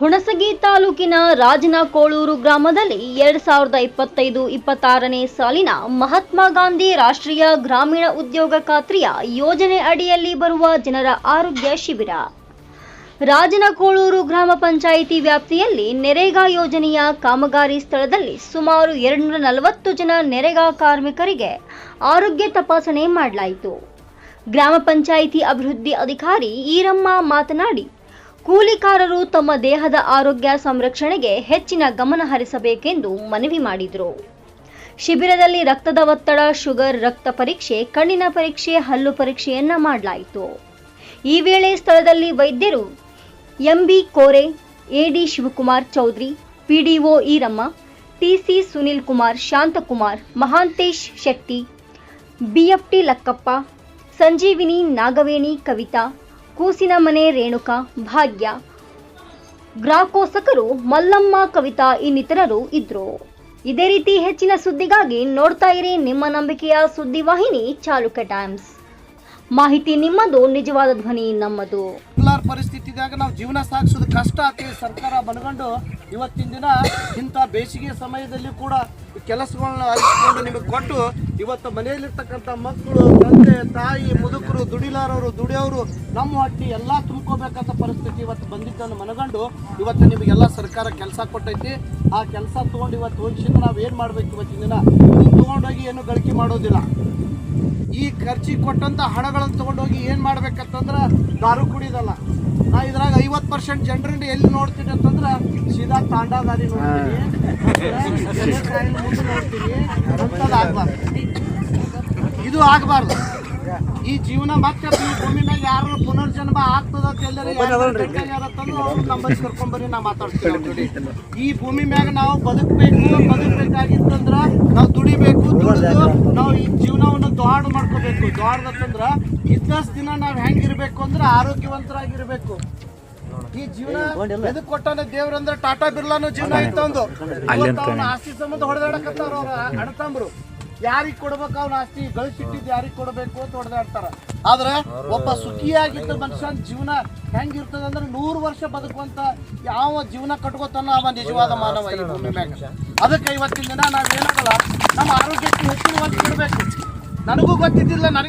ಹುಣಸಗಿ ತಾಲೂಕಿನ ರಾಜನಕೋಳೂರು ಗ್ರಾಮದಲ್ಲಿ ಎರಡ್ ಸಾವಿರದ ಇಪ್ಪತ್ತೈದು ಇಪ್ಪತ್ತಾರನೇ ಸಾಲಿನ ಮಹಾತ್ಮ ಗಾಂಧಿ ರಾಷ್ಟ್ರೀಯ ಗ್ರಾಮೀಣ ಉದ್ಯೋಗ ಖಾತ್ರಿಯ ಯೋಜನೆ ಅಡಿಯಲ್ಲಿ ಬರುವ ಜನರ ಆರೋಗ್ಯ ಶಿಬಿರ. ರಾಜನಕೋಳೂರು ಗ್ರಾಮ ಪಂಚಾಯಿತಿ ವ್ಯಾಪ್ತಿಯಲ್ಲಿ ನೆರೆಗಾ ಯೋಜನೆಯ ಕಾಮಗಾರಿ ಸ್ಥಳದಲ್ಲಿ ಸುಮಾರು ಎರಡುನೂರ ನಲವತ್ತು ಜನ ನೆರೆಗಾ ಕಾರ್ಮಿಕರಿಗೆ ಆರೋಗ್ಯ ತಪಾಸಣೆ ಮಾಡಲಾಯಿತು. ಗ್ರಾಮ ಪಂಚಾಯಿತಿ ಅಭಿವೃದ್ಧಿ ಅಧಿಕಾರಿ ಈರಮ್ಮ ಮಾತನಾಡಿ ಕೂಲಿಕಾರರು ತಮ್ಮ ದೇಹದ ಆರೋಗ್ಯ ಸಂರಕ್ಷಣೆಗೆ ಹೆಚ್ಚಿನ ಗಮನ ಹರಿಸಬೇಕೆಂದು ಮನವಿ ಮಾಡಿದರು. ಶಿಬಿರದಲ್ಲಿ ರಕ್ತದ ಒತ್ತಡ, ಶುಗರ್, ರಕ್ತ ಪರೀಕ್ಷೆ, ಕಣ್ಣಿನ ಪರೀಕ್ಷೆ, ಹಲ್ಲು ಪರೀಕ್ಷೆಯನ್ನ ಮಾಡಲಾಯಿತು. ಈ ವೇಳೆ ಸ್ಥಳದಲ್ಲಿ ವೈದ್ಯರು M B Kore, A D Shivakumar Chaudhari, PDO Iramma, T C Sunil Kumar, Shanthakumar, Mahantesh Shetty, BFT Lakkappa, Sanjeevini Nagaveni, Kavitha ಕೂಸಿನ ಮನೆ ರೇಣುಕಾ, ಭಾಗ್ಯ. ಗ್ರಾಕೋಸಕರು ಮಲ್ಲಮ್ಮ, ಕವಿತಾ ಇನ್ನಿತರರು ಇದ್ರು. ಇದೇ ರೀತಿ ಹೆಚ್ಚಿನ ಸುದ್ದಿಗಾಗಿ ನೋಡ್ತಾ ಇರಿ ನಿಮ್ಮ ನಂಬಿಕೆಯ ಸುದ್ದಿವಾಹಿನಿ ಚಾಲುಕ್ಯ ಟೈಮ್ಸ್. ಮಾಹಿತಿ ನಿಮ್ಮದು, ನಿಜವಾದ ಧ್ವನಿ ನಮ್ಮದು. ಪರಿಸ್ಥಿತಿದಾಗ ನಾವು ಜೀವನ ಸಾಗಿಸೋದು ಕಷ್ಟ ಆಗ್ತದೆ ಸರ್ಕಾರ ಬನ್ಕೊಂಡು ಇವತ್ತಿನ ದಿನ ಇಂಥ ಬೇಸಿಗೆ ಸಮಯದಲ್ಲಿ ಕೂಡ ಕೆಲಸಗಳನ್ನ ಅರಿಸಿಕೊಂಡು ನಿಮಗೆ ಕೊಟ್ಟು ಇವತ್ತು ಮನೆಯಲ್ಲಿರ್ತಕ್ಕಂಥ ಮಕ್ಕಳು, ತಂದೆ, ತಾಯಿ ದುಡಿಲಾರವರು ದುಡಿಯೋರು ನಮ್ಮ ಹಟ್ಟಿ ಎಲ್ಲ ತುಂಬ್ಕೋಬೇಕಂತ ಪರಿಸ್ಥಿತಿ ಇವತ್ತು ಬಂದಿದ್ದನ್ನು ಮನಗಂಡು ಇವತ್ತು ನಿಮಗೆಲ್ಲ ಸರ್ಕಾರ ಕೆಲಸ ಕೊಟ್ಟೈತಿ. ಆ ಕೆಲಸ ತೊಗೊಂಡು ಇವತ್ತು ಹೋಗಿಸಿದ ನಾವು ಏನು ಮಾಡಬೇಕು ಇವತ್ತಿನ ದಿನ? ಇದನ್ನ ತೊಗೊಂಡೋಗಿ ಏನು ಗಳಿಕೆ ಮಾಡೋದಿಲ್ಲ. ಈ ಖರ್ಚಿಗೆ ಕೊಟ್ಟಂಥ ಹಣಗಳನ್ನು ತೊಗೊಂಡೋಗಿ ಏನು ಮಾಡ್ಬೇಕಂತಂದ್ರೆ ದಾರು ಕುಡಿದಲ್ಲ. ನಾ ಇದ್ರಾಗ ಐವತ್ತು ಪರ್ಸೆಂಟ್ ಜನರನ್ನ ಎಲ್ಲಿ ನೋಡ್ತೀನಿ ಅಂತಂದ್ರೆ ಸೀದಾ ತಾಂಡಾದಾರಿ ನೋಡ್ತೀನಿ. ಆಗ್ಬಾರ್ದು. ಇದು ಆಗಬಾರ್ದು. ಈ ಜೀವನ ಮತ್ತೆ ಈ ಭೂಮಿ ಮ್ಯಾಗ ಯಾರು ಪುನರ್ಜನ್ಮ ಆಗ್ತದ ನಂಬರ್ ಕರ್ಕೊಂಬರ್ರಿ ನಾ ಮಾತಾಡ್ತೀವಿ. ಈ ಭೂಮಿ ಮ್ಯಾಗ ನಾವು ಬದುಕಬೇಕು ಬದುಕಬೇಕಾಗಿತ್ತಂದ್ರ ನಾವು ದುಡಿಬೇಕು ದುಡಿದು ನಾವು ಈ ಜೀವನವನ್ನು ದ್ವಾಡ್ ಮಾಡ್ಕೋಬೇಕು. ದ್ವಾಡ್ದಂದ್ರ ಇದ್ದಷ್ಟು ದಿನ ನಾವು ಹೆಂಗಿರ್ಬೇಕು ಅಂದ್ರೆ ಆರೋಗ್ಯವಂತರಾಗಿರ್ಬೇಕು. ಈ ಜೀವನ ಎದಕ್ ಕೊಟ್ಟಾನ ದೇವ್ರಂದ್ರ ಟಾಟಾ ಬಿರ್ಲಾನು ಜೀವನ ಇತ್ತು ಒಂದು ಇವತ್ತು ಅವ್ನ ಆಸ್ತಿ ಸಂಬಂಧ ಹೊಡೆದಾಡಕತ್ತಾರ ಅವ್ರ ಅಣ್ಣತಂಬ್ರು ಯಾರಿಗ್ ಕೊಡ್ಬೇಕು ಅವ್ನ ಆಸ್ತಿ? ಗಳಿಸಿಟ್ಟಿದ್ದು ಯಾರಿಗೆ ಕೊಡ್ಬೇಕು ಅಂತ ಹೊಡೆದಾಡ್ತಾರ ಆದ್ರೆ ಒಬ್ಬ ಸುಖಿಯಾಗಿದ್ದ ಮನುಷ್ಯನ ಜೀವನ ಹೆಂಗಿರ್ತದ ಅಂದ್ರೆ ನೂರು ವರ್ಷ ಬದುಕುವಂತ ಯಾವ ಜೀವನ ಕಟ್ಕೋತಾನೋ ಅವ ನಿಜವಾದ ಮಾನವ ಈ ಭೂಮಿ ಮ್ಯಾಗ. ಅದಕ್ಕೆ ಇವತ್ತಿನ ದಿನ ನಾವೇನಾಗಲ್ಲ ನಮ್ಮ ಆರೋಗ್ಯಕ್ಕೆ ಹೆಚ್ಚಿನ ಒತ್ತು ಕೊಡಬೇಕು. ನನಗೂ ಗೊತ್ತಿದ್ದಿಲ್ಲ ನನಗೆ